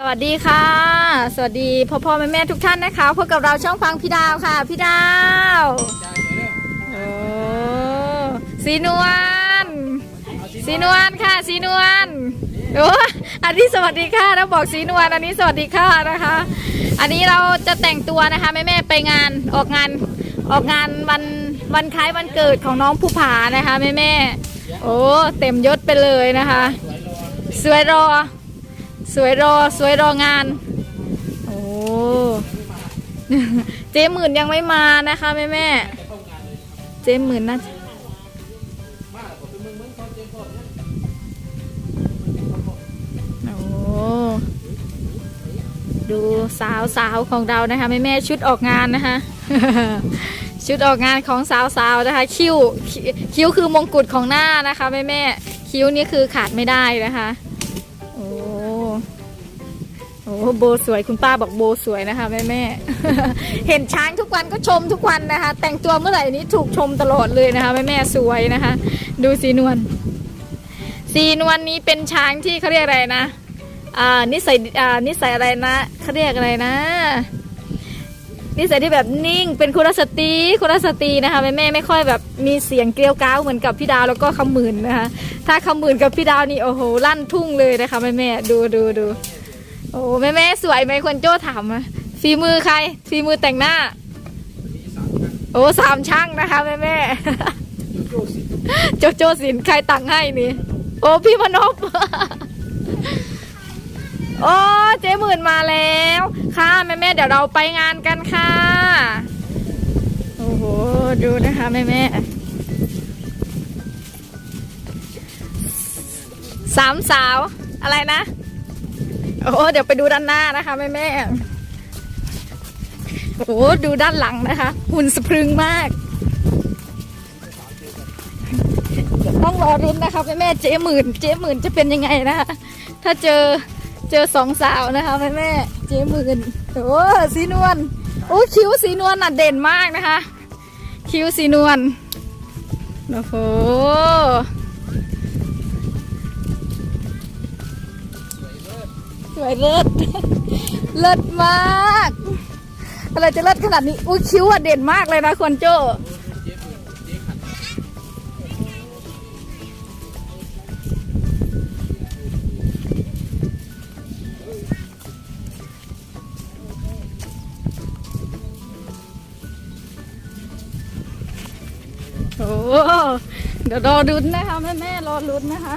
สวัสดีค่ะ สวัสดีพ่อพ่อแม่แม่ทุกท่านนะคะพบกับเราช่องฟังพี่ดาวค่ะพี่ดาวโอ้สีนวลสีนวลค่ะสีนวลโอ้อันนี้สวัสดีค่ะแล้วบอกสีนวลอันนี้สวัสดีค่ะนะคะ อันนี้เราจะแต่งตัวนะคะแม่แม่ไปงานออกงานออกงานวันวันคล้ายวันเกิดของน้องผู้ผานะคะแม่แม่โอ้เต็มยศไปเลยนะคะ สวยรอ สวยรอสวยรองาน โอ้เจ๊หมื่นยังไม่มานะคะแม่แม่เจ๊หมื่นน่าจะโอ้ดูสาวสาวของเรานะคะแม่แม่ชุดออกงานนะคะชุดออกงานของสาวสาวนะคะคิ้วคิ้วคือมงกุฎของหน้านะคะแม่แม่คิ้วนี่คือขาดไม่ได้นะคะ โอ้โบสวยคุณป้าบอกโบสวยนะคะแม่แม่เห็นช้างทุกวันก็ชมทุกวันนะคะ แต่งตัวเมื่อไหร่นี้ถูกชมตลอดเลยนะคะแม่แม่สวยนะคะ ดูสีนวลสีนวลนี้เป็นช้างที่เขาเรียกอะไรนะอ่านิสัยอ่านิสัยอะไรนะเขาเรียกอะไรนะนิสัยที่แบบนิ่งเป็นคุรสตรีคุรสตรีนะคะแม่แม่ไม่ค่อยแบบมีเสียงเกลียวก้าวเหมือนกับพี่ดาวแล้วก็คำหมื่นนะคะถ้าคำหมื่นกับพี่ดาวนี่โอ้โหลั่นทุ่งเลยนะคะแม่แม่ดูดูดู โอ้แม่แม่สวยไหมคนโจ้ถามมาฝีมือใครฝีมือแต่งหน้า โอ้สามช่างนะคะแม่แม่โจโจสินใครตังให้นี่ โอ้พี่พนพโอ้เจ๊หมื่นมาแล้ว ค่ะแม่แม่เดี๋ยวเราไปงานกันค่ะ โอ้โหดูนะคะแม่แม่สามสาวอะไรนะ โอ้เดี๋ยวไปดูด้านหน้านะคะแม่แม่โอ้ดูด้านหลังนะคะ หุ่นสะพรึงมากต้องรอรุ้นนะคะแม่แม่เจ๊หมื่น เจ๊หมื่นจะเป็นยังไงนะคะถ้าเจอเจอสองสาวนะคะแม่แม่เจ๊หมื่นโอ้สีนวลโอ้คิ้วสีนวลน่ะเด่นมากนะคะ คิ้วสีนวลโอ้โห สวยเลิศเลิศมาก อะไรจะเลิศขนาดนี้อุ้ยคิ้วอะเด่นมากเลยนะคนโจ้โอ้เดี๋ยวรอลุ้นนะคะแม่แม่รอลุ้นนะคะ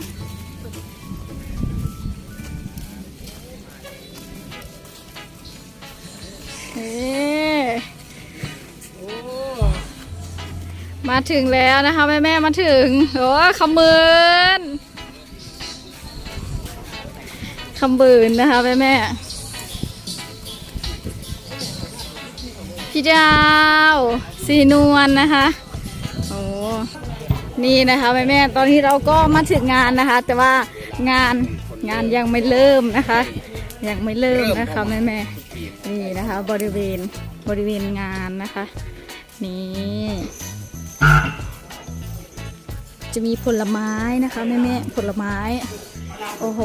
มาถึงแล้วนะคะ แม่แม่มาถึงโอ้ขมืนคำบืนนะคะ แม่แม่พี่ดาวสีนวลนะคะโอ้นี่นะคะแม่แม่ตอนนี้เราก็มาถึงงานนะคะ แต่ว่างานงานยังไม่เริ่มนะคะ ยังไม่เริ่มนะคะแม่แม่ นี่นะคะบริเวณบริเวณงานนะคะ นี่ จะมีผลไม้นะคะแม่แม่ๆผลไม้ โอ้โห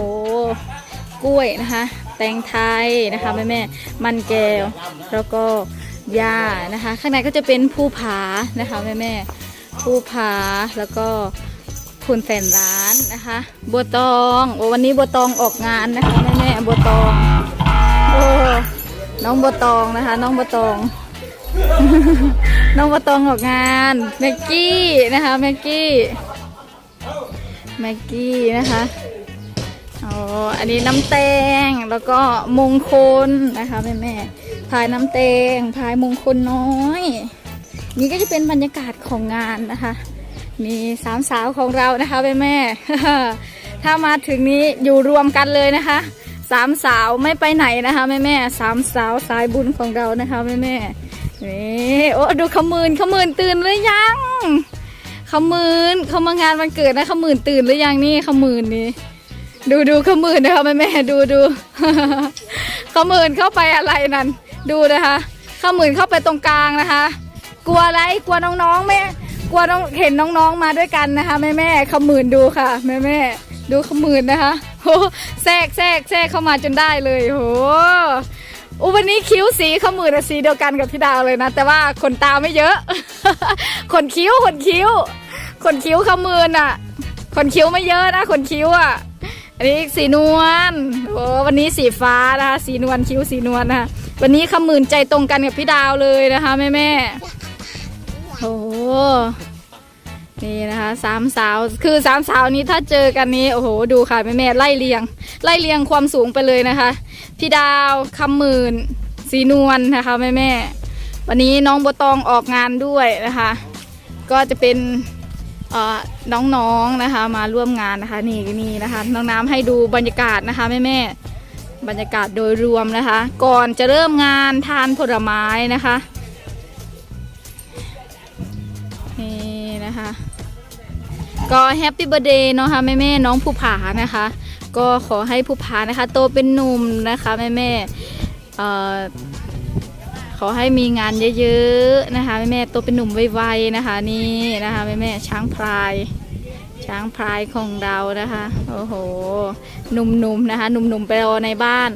กล้วยนะคะ แตงไทยนะคะแม่แม่ๆมันแก้วแล้วก็หญ้านะคะ ข้างในก็จะเป็นภูผานะคะแม่แม่ๆภูผาแล้วก็คุณแฟนร้านนะคะบัวตองโอ้วันนี้บัวตองออกงานนะคะแม่แม่บัวตองโอ้ น้องบัวตองนะคะ น้องบัวตอง น้องบัวตองออกงานแม็กกี้นะคะแม็กกี้แม็กกี้นะคะอ๋ออันนี้น้ำแตงแล้วก็มงคลนะคะแม่แม่พายน้ำแตงพายมงคลน้อย นี่ก็จะเป็นบรรยากาศของงานนะคะมีสามสาวของเรานะคะแม่แม่ถ้ามาถึงนี้อยู่รวมกันเลยนะคะ สามสาวไม่ไปไหนนะคะแม่แม่สามสาวสายบุญของเรานะคะแม่แม่ๆนี่โอ้ดูขมืนขมืนตื่นหรือยังขมืนเขามางานวันเกิดนะขมืนตื่นหรือยังนี่ขมืนนี่ดูดูขมืนนะคะแม่แม่ดูดูขมืนเข้าไปอะไรนั่นดูนะคะขมืนเข้าไปตรงกลางนะคะ กลัวอะไรกลัวน้องๆแม่กลัวน้องเห็นน้องๆมาด้วยกันนะคะแม่แม่ขมืนดูค่ะแม่แม่ดูขมืนนะคะ โหแทรกแทรกแทรกเข้ามาจนได้เลยโหอุยวันนี้คิ้วสีขมือนะสีเดียวกันกับพี่ดาวเลยนะ แต่ว่าขนตาไม่เยอะ ขนคิ้วขนคิ้ว ขนคิ้วขมือน่ะ ขนคิ้วไม่เยอะนะขนคิ้วอะ อันนี้สีนวลโอ้วันนี้สีฟ้านะคะสีนวลคิ้วสีนวลนะคะวันนี้ขมืนใจตรงกันกับพี่ดาวเลยนะคะแม่แม่โอ้ นี่นะคะสามสาวคือสามสาวนี้ถ้าเจอกันนี้โอ้โหดูค่ะแม่แม่ไล่เรียง ไล่เรียงความสูงไปเลยนะคะ พี่ดาวคำหมื่นสีนวลนะคะแม่แม่วันนี้น้องโบวตองออกงานด้วยนะคะ ก็จะเป็นน้องๆนะคะมาร่วมงานนะคะนี่นี่นะคะน้องน้ำให้ดูบรรยากาศนะคะแม่แม่บรรยากาศโดยรวมนะคะ ก่อนจะเริ่มงานทานผลไม้นะคะ ก็แฮปปี้เบ t ร์ a เดย์นะคะแม่แม่น้องผู้ผานะคะ ก็ขอให้ผู้ผานะคะ โตเป็นหนุ่มนะคะแม่แม่ขอให้มีงานเยอะๆนะคะแม่แม่โตเป็นหนุ่มไวๆนะคะ นี่นะคะแม่แม่ช้างพลาย ช้างพลายของเรานะคะโอ้โหหนุ่มๆนะคะหนุ่มๆไปรอในบ้าน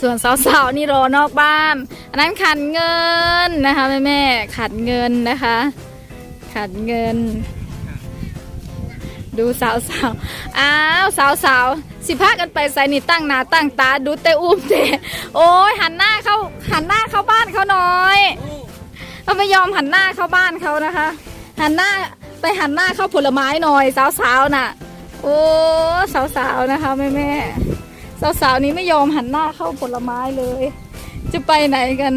ส่วนสาวๆนี่รอนอกบ้านอันนั้นขันเงินนะคะแม่แม่ขันเงินนะคะ ขันเงิน ดูสาวสาวๆอ้าวสาวสาวๆสิพากันไปใส่นี่ตั้งหน้าตั้งตาดูเตอุ้มเตโอ้ยหันหน้าเข้าหันหน้าเข้าบ้านเขาหน่อยเราไม่ยอมหันหน้าเข้าบ้านเขานะคะ หันหน้าไปหันหน้าเข้าผลไม้หน่อย สาวสาวๆน่ะ โอ้สาวสาวๆนะคะแม่แม่สาวสาวๆนี้ไม่ยอมหันหน้าเข้าผลไม้เลย จะไปไหนกัน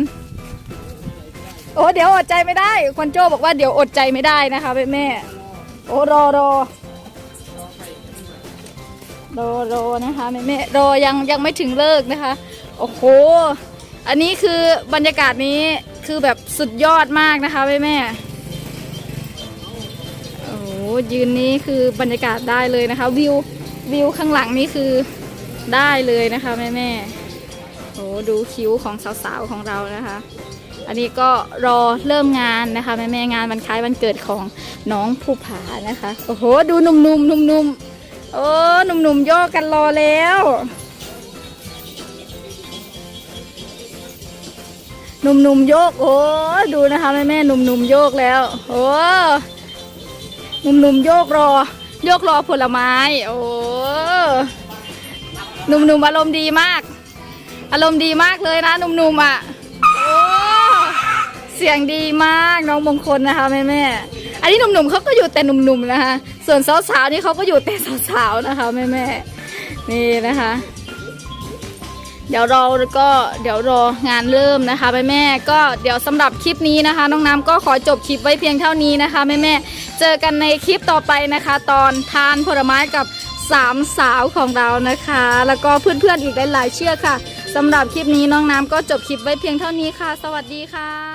โอ้เดี๋ยวอดใจไม่ได้ควันโจบอกว่าเดี๋ยวอดใจไม่ได้นะคะแม่แม่โอ้รอรอรอรอนะคะแม่แม่รอยังยังไม่ถึงเลิกนะคะ โอ้โห อันนี้คือบรรยากาศนี้คือแบบสุดยอดมากนะคะแม่แม่โอ้ยืนนี้คือบรรยากาศได้เลยนะคะ วิววิวข้างหลังนี่คือได้เลยนะคะแม่แม่ โอ้ดูคิ้วของสาวๆของเรานะคะ อันนี้ก็รอเริ่มงานนะคะแม่แม่งานวันคล้ายวันเกิดของน้องภูผานะคะ โอ้โห ดูหนุ่มๆหนุ่มๆโอ้หนุ่มๆโยกกันรอแล้วหนุ่มๆโยก โอ้ดูนะคะแม่แม่ๆหนุ่มๆโยกแล้ว โอ้หนุ่มๆโยกรอ โยกรอผลไม้ โอ้หนุ่มๆอารมณ์ดีมาก อารมณ์ดีมากเลยนะหนุ่มๆอะโอ้เสียงดีมากน้องมงคลนะคะแม่แม่ๆอันนี้หนุ่มๆเขาก็อยู่แต่หนุ่มๆนะคะส่วนสาวๆนี่เขาก็อยู่แต่สาวๆนะคะแม่แม่ๆนี่นะคะ เดี๋ยวเราก็เดี๋ยวรองานเริ่มนะคะแม่แม่ๆก็เดี๋ยวสำหรับคลิปนี้นะคะ น้องน้ำก็ขอจบคลิปไว้เพียงเท่านี้นะคะแม่แม่ๆเจอกันในคลิปต่อไปนะคะ ตอนทานผลไม้กับสามสาวของเรานะคะ แล้วก็เพื่อนๆอีกหลายๆเชือกค่ะ สำหรับคลิปนี้น้องน้ำก็จบคลิปไว้เพียงเท่านี้ค่ะ สวัสดีค่ะ